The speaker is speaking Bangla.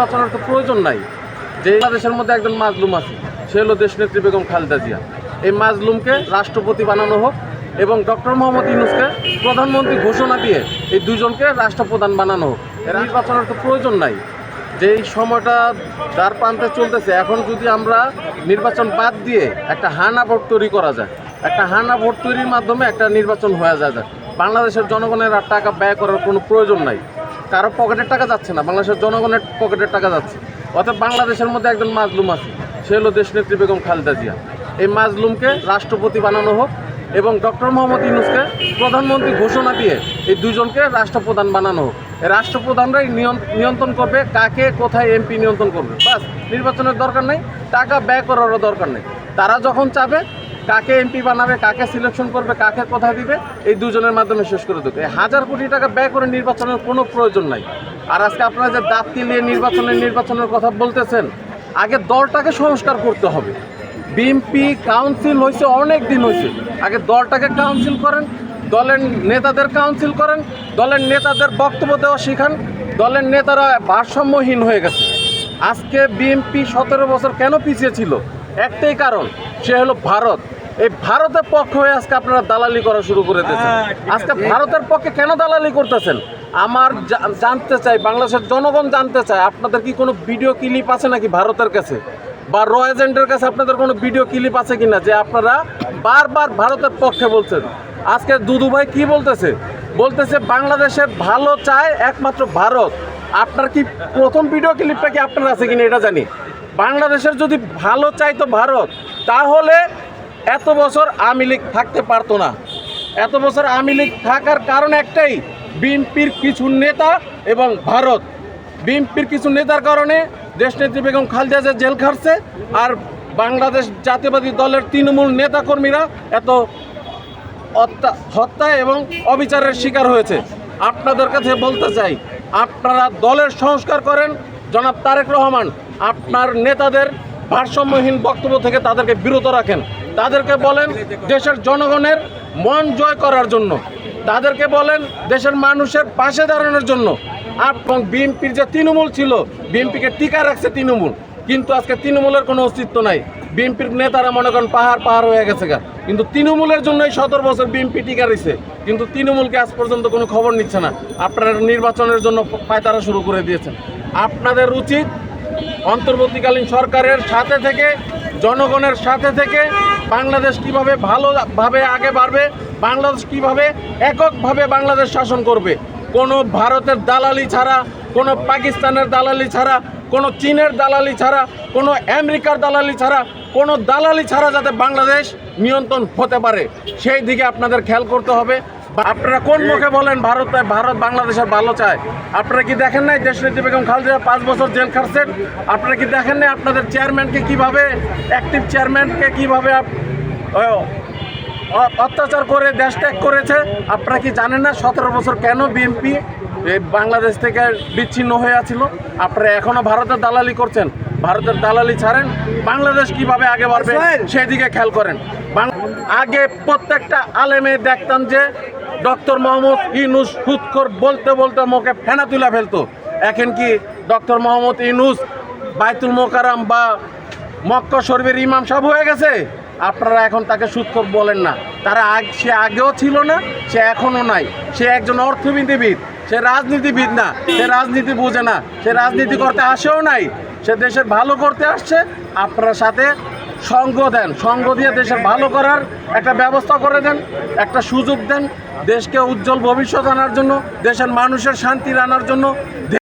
নির্বাচনের তো প্রয়োজন নাই। যে বাংলাদেশের মধ্যে একজন মাজলুম আছে, সে হলো দেশনেত্রী বেগম খালেদা জিয়া। এই মাজলুমকে রাষ্ট্রপতি বানানো হোক এবং ডক্টর মোহাম্মদ ইউনুসকে প্রধানমন্ত্রী ঘোষণা দিয়ে এই দুজনকে রাষ্ট্রপ্রধান বানানো হোক। এর নির্বাচনের তো প্রয়োজন নাই। যে এই সময়টা দ্বার প্রান্তে চলতেছে, এখন যদি আমরা নির্বাচন বাদ দিয়ে একটা হানা ভোট তৈরি করা যায়, একটা হানা ভোট তৈরির মাধ্যমে একটা নির্বাচন হয়ে যায়। বাংলাদেশের জনগণের আর টাকা ব্যয় করার কোনো প্রয়োজন নাই। কারও পকেটের টাকা যাচ্ছে না, বাংলাদেশের জনগণের পকেটের টাকা যাচ্ছে। অর্থাৎ বাংলাদেশের মধ্যে একজন মাজলুম আছে, সে হলো দেশনেত্রী বেগম খালেদা জিয়া। এই মাজলুমকে রাষ্ট্রপতি বানানো হোক এবং ডক্টর মোহাম্মদ ইউনুসকে প্রধানমন্ত্রী ঘোষণা দিয়ে এই দুজনকে রাষ্ট্রপ্রধান বানানো হোক। রাষ্ট্রপ্রধানরাই নিয়ন- নিয়ন্ত্রণ করবে, কাকে, কোথায় এমপি নিয়ন্ত্রণ করবে। বাস, নির্বাচনের দরকার নেই, টাকা ব্যয় করারও দরকার নেই। তারা যখন চাবে কাকে এমপি বানাবে, কাকে সিলেকশন করবে, কাকে কোথায় দিবে, এই দুজনের মাধ্যমে শেষ করে দেবে। হাজার কোটি টাকা ব্যয় করে নির্বাচনের কোনো প্রয়োজন নাই। আর আজকে আপনারা যে দাঁত কিলিয়ে নির্বাচনের নির্বাচনের কথা বলতেছেন, আগে দলটাকে সংস্কার করতে হবে। বিএমপি কাউন্সিল হয়েছে, অনেক দিন হয়েছে। আগে দলটাকে কাউন্সিল করেন, দলের নেতাদের কাউন্সিল করেন, দলের নেতাদের বক্তব্য দেওয়া শিখান, দলের নেতারা ভারসাম্যহীন হয়ে গেছে। আজকে বিএমপি সতেরো বছর কেন পিছিয়ে ছিল? একটাই কারণ সে হলো ভারত। এই ভারতের পক্ষ হয়ে আজকে আপনারা দালালি করা শুরু করে দিয়েছেন। আজকে ভারতের পক্ষে কেন দালালি করতেছেন? আমার জানতে চাই বাংলাদেশের জনগণ জানতে চায় আপনাদের কি কোনো ভিডিও ক্লিপ আছে নাকি ভারতের কাছে? বা র এজেন্টের কাছে আপনাদের কোনো ভিডিও ক্লিপ আছে কিনা যে আপনারা বারবার ভারতের পক্ষে বলছেন? আজকে দুদু ভাই কি বলতেছে? বলতেছে বাংলাদেশের ভালো চায় একমাত্র ভারত। আপনার কি প্রথম ভিডিও ক্লিপটা কি আপনার আছে কিনা এটা জানি? বাংলাদেশের যদি ভালো চাইতো ভারত, তাহলে এত বছর আওয়ামী লীগ থাকতে পারতো না। এত বছর আওয়ামী লীগ থাকার কারণ একটাই, বিএনপির কিছু নেতা এবং ভারত। বিএনপির কিছু নেতার কারণে দেশনেত্রী বেগম খালেদা জিয়া জেল খাটছে আর বাংলাদেশ জাতীয়বাদী দলের তৃণমূল নেতাকর্মীরা এত হত্যা হত্যা এবং অবিচারের শিকার হয়েছে। আপনাদের কাছে বলতে চাই, আপনারা দলের সংস্কার করেন। জনাব তারেক রহমান আপনার নেতাদের ভারসাম্যহীন বক্তব্য থেকে তাদেরকে বিরত রাখেন। তাদেরকে বলেন দেশের জনগণের মন জয় করার জন্য। তাদেরকে বলেন দেশের মানুষের পাশে দাঁড়ানোর জন্য। এবং বিএনপির যে তৃণমূল ছিল, বিএনপিকে টিকা রাখছে তৃণমূল। কিন্তু আজকে তৃণমূলের কোনো অস্তিত্ব নাই। বিএনপির নেতারা মনে করেন পাহাড় পাহাড় হয়ে গেছে গা। কিন্তু তৃণমূলের জন্যই সতেরো বছর বিএনপি টিকা রয়েছে কিন্তু তৃণমূলকে আজ পর্যন্ত কোনো খবর নিচ্ছে না। আপনারা নির্বাচনের জন্য পায়তারা শুরু করে দিয়েছেন। আপনাদের উচিত অন্তর্বর্তীকালীন সরকারের সাথে থেকে, জনগণের সাথে থেকে বাংলাদেশ কীভাবে ভালোভাবে আগে বাড়বে, বাংলাদেশ কীভাবে এককভাবে বাংলাদেশ শাসন করবে, কোনো ভারতের দালালি ছাড়া, কোনো পাকিস্তানের দালালি ছাড়া, কোনো চীনের দালালি ছাড়া, কোনো আমেরিকার দালালি ছাড়া, কোনো দালালি ছাড়া যাতে বাংলাদেশ নিয়ন্ত্রণ হতে পারে, সেই দিকে আপনাদের খেয়াল করতে হবে। আপনারা কোন মুখে বলেন ভারত ভারত বাংলাদেশের ভালো চায়? আপনারা কি দেখেন নাই দেশনেত্রী বেগম খালেদা পাঁচ বছর জেল খাটছেন? আপনারা কি দেখেন নাই আপনাদের চেয়ারম্যানকে কীভাবে অ্যাক্টিভ চেয়ারম্যানকে কীভাবে অত্যাচার করে দেশ ত্যাগ করেছে? আপনারা কি জানেন না সতেরো বছর কেন বিএনপি বাংলাদেশ থেকে বিচ্ছিন্ন হয়ে আছিল? আপনারা এখনও ভারতের দালালি করছেন? ভারতের দালালি ছাড়েন? বাংলাদেশ কীভাবে আগে বাড়বে? সেদিকে খেয়াল করেন। আগে প্রত্যেকটা আলেমে দেখতাম যে ডক্টর মোহাম্মদ ইনুস খুদখোর বলতে বলতে মুখে ফেনা তুলে ফেলতো। এখন কি ডক্টর মোহাম্মদ ইনুস, বাইতুল মোকারাম বা মক্কা শরীফের ইমাম সাহেব হয়ে গেছে? আপনারা এখন তাকে সুৎখর বলেন না। তারা আগ- সে আগেও ছিল না, সে এখনও নাই। সে একজন অর্থনীতিবিদ, সে রাজনীতিবিদ না, সে রাজনীতি বুঝে না, সে রাজনীতি করতে আসেও নাই, সে দেশের ভালো করতে আসছে। আপনার সাথে সঙ্গ দেন, সঙ্গ দিয়ে দেশের ভালো করার একটা ব্যবস্থা করে দেন, একটা সুযোগ দেন, দেশকে উজ্জ্বল ভবিষ্যৎ আনার জন্য, দেশের মানুষের শান্তি আনার জন্য